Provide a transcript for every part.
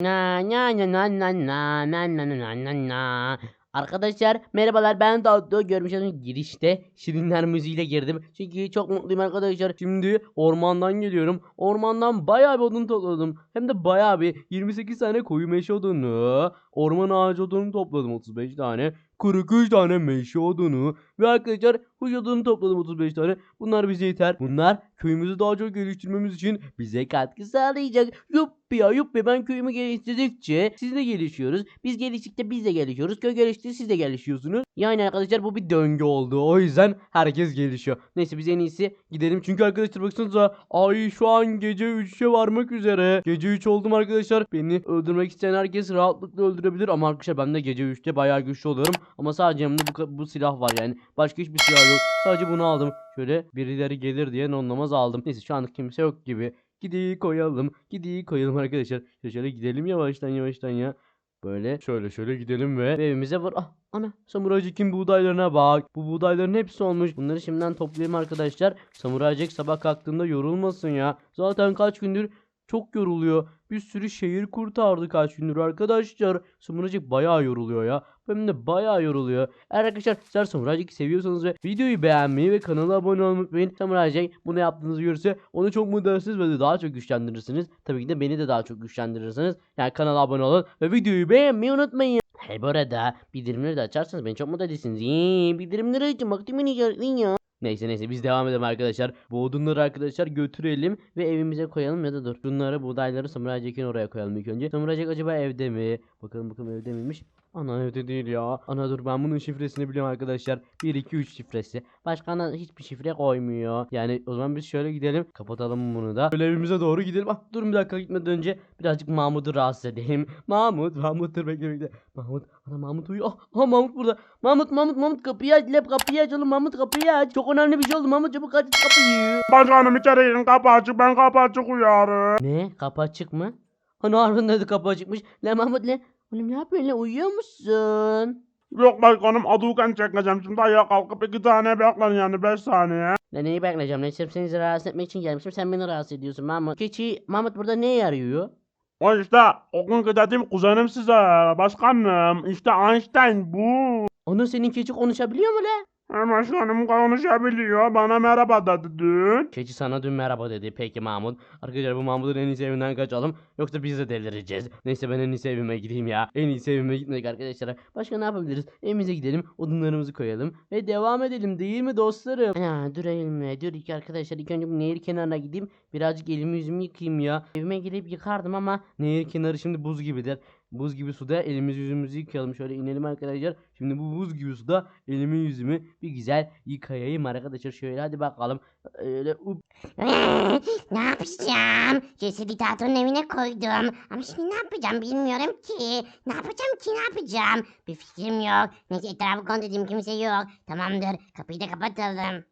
Na na na na na na na na na na na na. Arkadaşlar merhabalar ben Tatlı görmüş girişte Şirinler müziğiyle girdim çünkü çok mutluyum arkadaşlar şimdi ormandan geliyorum ormandan bayağı bir odun topladım hem de bayağı bir 28 tane koyu meşe odunu orman ağacı odunu topladım 35 tane. 43 tane meşe odunu. Ve arkadaşlar kuş odunu topladım 35 tane. Bunlar bize yeter. Bunlar köyümüzü daha çok geliştirmemiz için bize katkı sağlayacak. Yuppi ya yuppi. Ben köyümü geliştirdikçe siz de gelişiyoruz. Biz geliştikçe biz de gelişiyoruz. Köy gelişti siz de gelişiyorsunuz. Yani arkadaşlar bu bir döngü oldu. O yüzden herkes gelişiyor. Neyse biz en iyisi gidelim. Çünkü arkadaşlar baksanıza. Ay şu an gece 3'e varmak üzere. Gece 3 oldum arkadaşlar. Beni öldürmek isteyen herkes rahatlıkla öldürebilir ama arkadaşlar ben de gece 3'te bayağı güçlü oluyorum ama sadece yanımda bu, bu silah var yani başka hiçbir silah yok sadece bunu aldım şöyle birileri gelir diye nonlamaz aldım neyse şu anlık kimse yok gibi Gidiyi koyalım. Gidiyi koyalım arkadaşlar. Şöyle, şöyle gidelim yavaştan yavaştan ya. Böyle şöyle şöyle gidelim ve evimize var. Ah ana samuraycık'ın buğdaylarına bak. Bu buğdayların hepsi olmuş. Bunları şimdiden toplayayım arkadaşlar. Samuraycık sabah kalktığında yorulmasın ya. Zaten kaç gündür çok yoruluyor. Bir sürü şehir kurtardı kaç gündür arkadaşlar. Samuraycık bayağı yoruluyor ya. Hem de bayağı yoruluyor. Eğer arkadaşlar sizler Samuraycık'ı seviyorsanız ve videoyu beğenmeyi ve kanala abone olmayı unutmayın. Samuraycık bunu yaptığınızı görürse onu çok mutlu edersiniz ve daha çok güçlendirirsiniz. Tabii ki de beni de daha çok güçlendirirsiniz. Yani kanala abone olun ve videoyu beğenmeyi unutmayın. Hey bu arada bildirimleri de açarsanız beni çok mutlu edersiniz. Yee, bildirimleri açın vaktimin icabı ya. Neyse neyse biz devam edelim arkadaşlar. Bu odunları arkadaşlar götürelim ve evimize koyalım ya da dur. Bunları buğdayları Samuray Jack'in oraya koyalım ilk önce. Samuray Jack acaba evde mi? Bakalım bakalım evde miymiş? Ana evde değil ya. Ana dur ben bunun şifresini biliyorum arkadaşlar. 1 2 3 şifresi. Başka ana hiçbir şifre koymuyor. Yani o zaman biz şöyle gidelim. Kapatalım bunu da. Böyle evimize doğru gidelim. Ah durun bir dakika gitmeden önce birazcık Mahmut'u rahatsız edelim. Mahmut, Mahmut dur bekle bekle. Mahmut, ana Mahmut uyuyor. Ah, ah Mahmut burada. Mahmut, Mahmut, Mahmut kapıyı aç. Lep kapıyı aç oğlum Mahmut kapıyı aç. Çok önemli bir şey oldu Mahmut çabuk aç kapıyı. Başkanım içeri girin kapı açık ben kapı açık uyarı. Ne? Kapı açık mı? Ana harbiden dedi kapı açıkmış. Le Mahmut le. Oğlum ne yapıyorsun le? Uyuyor musun? Yok başkanım aduken çekeceğim şimdi ayağa kalkıp iki tane bekleyin yani beş saniye. Ne neyi bekleyeceğim? Ne sırf seni rahatsız etmek için gelmişim. Sen beni rahatsız ediyorsun Mahmut. Keçi Mahmut burada ne yarıyor? O işte o günkü dediğim kuzenim size başkanım işte Einstein bu. Onu senin keçi konuşabiliyor mu le? Hem başkanım konuşabiliyor bana merhaba dedi dün. Keçi sana dün merhaba dedi. Peki Mahmut. Arkadaşlar bu Mahmut'un en iyisi evinden kaçalım. Yoksa biz de delireceğiz. Neyse ben en iyisi evime gideyim ya. En iyisi evime gitmek arkadaşlar. Başka ne yapabiliriz? Evimize gidelim. Odunlarımızı koyalım. Ve devam edelim değil mi dostlarım? Ya dur evime. Dur ilk arkadaşlar. ilk önce bu nehir kenarına gideyim. Birazcık elimi yüzümü yıkayayım ya. Evime gelip yıkardım ama nehir kenarı şimdi buz gibidir. Buz gibi suda elimizi yüzümüzü yıkayalım. Şöyle inelim arkadaşlar. Şimdi bu buz gibi suda elimi yüzümü bir güzel yıkayayım arkadaşlar. Şöyle hadi bakalım. Öyle up. ne yapacağım? Cesedi tatonun evine koydum. Ama şimdi ne yapacağım bilmiyorum ki. Ne yapacağım ki ne yapacağım? Bir fikrim yok. Neyse etrafı kontrol kimse yok. Tamamdır kapıyı da kapatalım.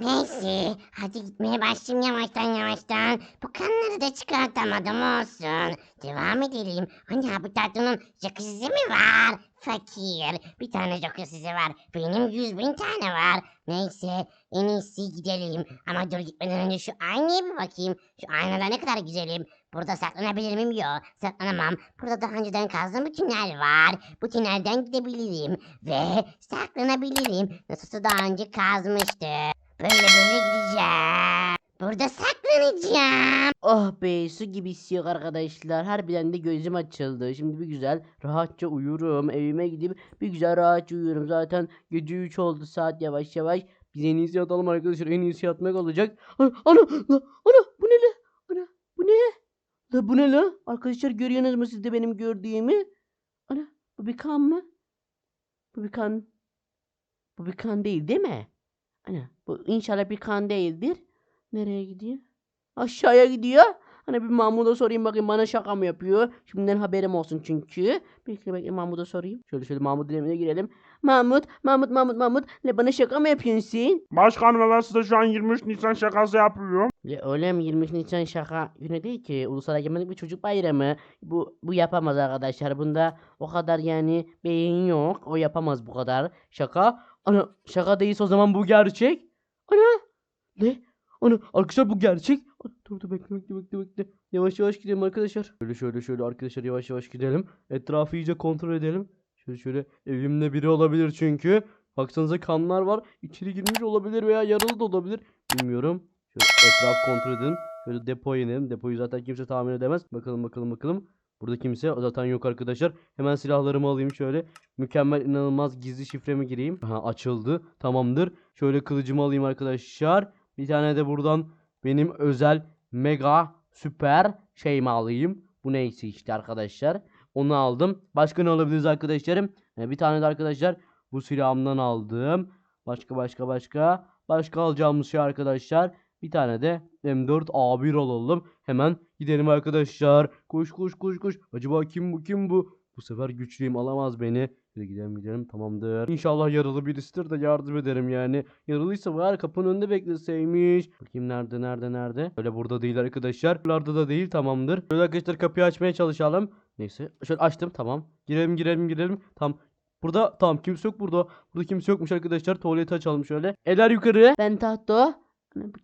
Neyse hadi gitmeye başlayayım yavaştan yavaştan. Bu kanları da çıkartamadım olsun. Devam edelim. Ana bu tatlının jacuzzi mi var? Fakir. Bir tane jacuzzi var. Benim yüz bin tane var. Neyse en iyisi gidelim. Ama dur gitmeden önce şu aynaya bir bakayım. Şu aynada ne kadar güzelim. Burada saklanabilir miyim? Yok saklanamam. Burada daha önceden kazdığım bir tünel var. Bu tünelden gidebilirim. Ve saklanabilirim. Nasılsa daha önce kazmıştım. Böyle böyle gideceğim. Burada saklanacağım. Oh be su gibi hissediyor arkadaşlar. Harbiden de gözüm açıldı. Şimdi bir güzel rahatça uyurum. Evime gidip bir güzel rahatça uyurum. Zaten gece 3 oldu saat yavaş yavaş. Biz en iyisi yatalım arkadaşlar. En iyisi yatmak olacak. Ana, ana, ana bu ne la? Ana bu ne? La bu ne la? Arkadaşlar görüyorsunuz mu siz de benim gördüğümü? Ana bu bir kan mı? Bu bir kan. Bu bir kan değil değil mi? Ana bu inşallah bir kan değildir. Nereye gidiyor? Aşağıya gidiyor. Hani bir Mahmut'a sorayım bakayım bana şaka mı yapıyor? Şimdiden haberim olsun çünkü. Bekle bekle Mahmut'a sorayım. Şöyle şöyle Mahmut'un evine girelim. Mahmut, Mahmut, Mahmut, Mahmut. Ne bana şaka mı yapıyorsun sen? Başkanım ben size şu an 23 Nisan şakası yapıyorum. Ya öyle mi? 23 Nisan şaka günü değil ki. Ulusal Egemenlik bir çocuk bayramı. Bu, bu yapamaz arkadaşlar. Bunda o kadar yani beyin yok. O yapamaz bu kadar. Şaka. Ana şaka değilse o zaman bu gerçek. Ana. Ne? Ana arkadaşlar bu gerçek. Dur dur bekle bekle bekle bekle. Yavaş yavaş gidelim arkadaşlar. Şöyle şöyle şöyle arkadaşlar yavaş yavaş gidelim. Etrafı iyice kontrol edelim. Şöyle şöyle evimde biri olabilir çünkü. Baksanıza kanlar var. İçeri girmiş olabilir veya yaralı da olabilir. Bilmiyorum. Şöyle etraf kontrol edelim. Şöyle depoya inelim. Depoyu zaten kimse tahmin edemez. Bakalım bakalım bakalım. Burada kimse zaten yok arkadaşlar. Hemen silahlarımı alayım şöyle. Mükemmel inanılmaz gizli şifremi gireyim. Aha açıldı. Tamamdır. Şöyle kılıcımı alayım arkadaşlar. Bir tane de buradan benim özel mega süper şeyimi alayım. Bu neyse işte arkadaşlar. Onu aldım. Başka ne alabiliriz arkadaşlarım? Ee, bir tane de arkadaşlar bu silahımdan aldım. Başka başka başka. Başka alacağımız şey arkadaşlar. Bir tane de M4 A1 alalım. Hemen gidelim arkadaşlar. Koş koş koş koş. Acaba kim bu kim bu? Bu sefer güçlüyüm alamaz beni. Hadi gidelim gidelim tamamdır. İnşallah yaralı birisidir de yardım ederim yani. Yaralıysa var kapının önünde bekleseymiş. Bakayım nerede nerede nerede. Öyle burada değil arkadaşlar. Buralarda da değil tamamdır. Şöyle arkadaşlar kapıyı açmaya çalışalım. Neyse şöyle açtım tamam. Girelim girelim girelim. Tam Burada tamam kimse yok burada. Burada kimse yokmuş arkadaşlar. Tuvaleti açalım şöyle. Eller yukarı. Ben tahta.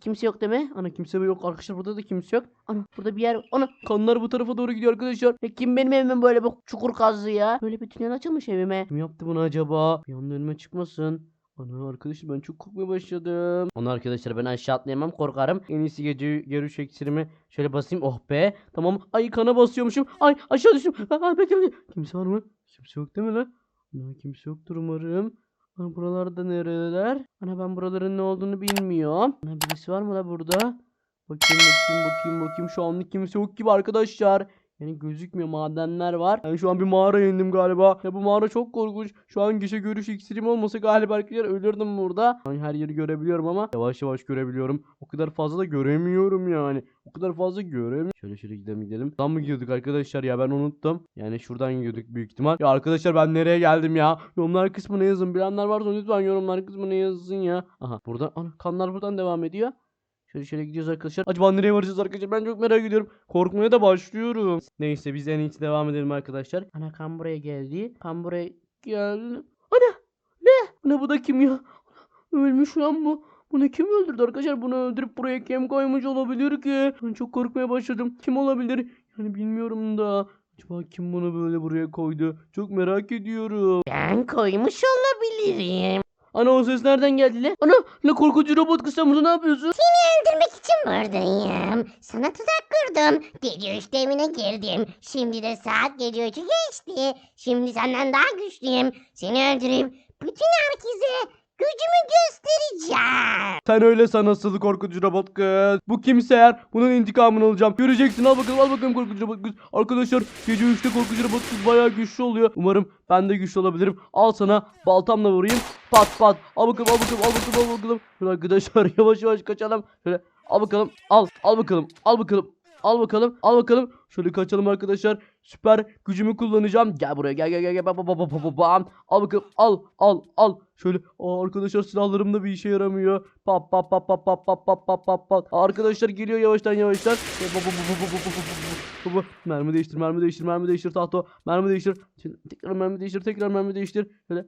Kimse yok deme. Ana kimse yok arkadaşlar burada da kimse yok. Ana burada bir yer. Ana kanlar bu tarafa doğru gidiyor arkadaşlar. Ya kim benim evime böyle bir çukur kazdı ya? Böyle bir tünel açılmış evime. Kim yaptı bunu acaba? Bir anda önüme çıkmasın. Ana arkadaşlar ben çok korkmaya başladım. Ana arkadaşlar ben aşağı atlayamam korkarım. En iyisi gece görüş eksirimi şöyle basayım. Oh be. Tamam. Ay kana basıyormuşum. Ay aşağı düştüm. Aa, bekle bekle. Kimse var mı? Kimse yok değil mi lan? Ana kimse yoktur umarım. Buralarda nereler? Ana ben buraların ne olduğunu bilmiyorum. Ana birisi var mı la burada? Bakayım bakayım bakayım bakayım. Şu anlık kimse yok gibi arkadaşlar. Yani gözükmüyor madenler var. Ben şu an bir mağaraya indim galiba. Ya bu mağara çok korkunç. Şu an gece görüş iksirim olmasa galiba arkadaşlar ölürdüm burada. Yani her yeri görebiliyorum ama yavaş yavaş görebiliyorum. O kadar fazla da göremiyorum yani. O kadar fazla göremiyorum. Şöyle şöyle gidelim gidelim. Tam mı gidiyorduk arkadaşlar ya ben unuttum. Yani şuradan gidiyorduk büyük ihtimal. Ya arkadaşlar ben nereye geldim ya? Yorumlar kısmına yazın. Bilenler varsa lütfen yorumlar kısmına yazın ya. Aha burada ana kanlar buradan devam ediyor. Şöyle şöyle gidiyoruz arkadaşlar. Acaba nereye varacağız arkadaşlar? Ben çok merak ediyorum. Korkmaya da başlıyorum. Neyse biz en iyisi devam edelim arkadaşlar. Ana kan buraya geldi. Kan buraya geldi. Ana! Ne? Ne bu da kim ya? Ölmüş lan bu. Bunu kim öldürdü arkadaşlar? Bunu öldürüp buraya kim koymuş olabilir ki? Ben çok korkmaya başladım. Kim olabilir? Yani bilmiyorum da. Acaba kim bunu böyle buraya koydu? Çok merak ediyorum. Ben koymuş olabilirim. Ana o ses nereden geldi lan? Ana! La korkucu robot kız burada ne yapıyorsun? öldürmek için buradayım. Sana tuzak kurdum. Gece üçte evine girdim. Şimdi de saat gece üçü geçti. Şimdi senden daha güçlüyüm. Seni öldürüp bütün herkese gücümü göstereceğim. Sen öyle san asıl korkutucu robot kız. Bu kimse eğer bunun intikamını alacağım. Göreceksin al bakalım al bakalım korkutucu robot kız. Arkadaşlar gece 3'te korkutucu robot kız bayağı güçlü oluyor. Umarım ben de güçlü olabilirim. Al sana baltamla vurayım. Pat pat. Al bakalım al bakalım al bakalım al bakalım. Arkadaşlar yavaş yavaş kaçalım. Şöyle al bakalım al al bakalım al bakalım. Al bakalım al bakalım. Şöyle kaçalım arkadaşlar. Süper gücümü kullanacağım. Gel buraya gel gel gel gel. Ba, ba, ba, ba, ba, ba, bam. Al bakalım al al al. Şöyle Aa, arkadaşlar silahlarım da bir işe yaramıyor. Pap pap pap pap pap pap pap pap pap pap. Arkadaşlar geliyor yavaştan yavaştan. Ba, ba, ba, ba, ba, ba, ba, ba, ba, ba. Mermi değiştir mermi değiştir mermi değiştir tahto. Mermi değiştir. Tekrar mermi değiştir tekrar mermi değiştir. Şöyle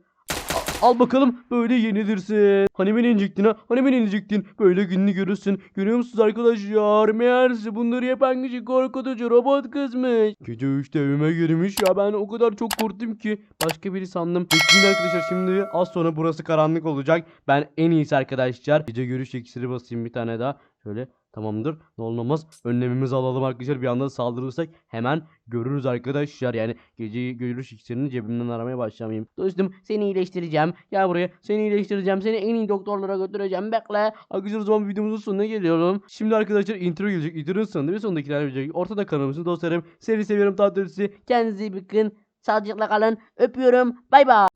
Al- Al bakalım böyle yenilirsin. Hani beni inecektin ha? Hani beni inecektin? Böyle gününü görürsün. Görüyor musunuz arkadaşlar? Meğerse bunları yapan kişi korkutucu robot kızmış. Gece 3'te evime girmiş ya ben o kadar çok korktum ki. Başka biri sandım. Bekleyin arkadaşlar şimdi az sonra burası karanlık olacak. Ben en iyisi arkadaşlar. Gece görüş iksiri basayım bir tane daha. Şöyle tamamdır. Ne olur olmaz. Önlemimizi alalım arkadaşlar. Bir anda saldırırsak hemen görürüz arkadaşlar. Yani gece görüş iksirini cebimden aramaya başlamayayım. Dostum seni iyileştireceğim. Gel buraya. Seni iyileştireceğim. Seni en iyi doktorlara götüreceğim. Bekle. Arkadaşlar o zaman videomuzun sonuna geliyorum. Şimdi arkadaşlar intro gelecek. Intro'nun sonunda bir sondakiler gelecek. Ortada kanalımızın dostlarım. Seni seviyorum tatlısı. Kendinize iyi bakın. Sağlıcakla kalın. Öpüyorum. Bay bay.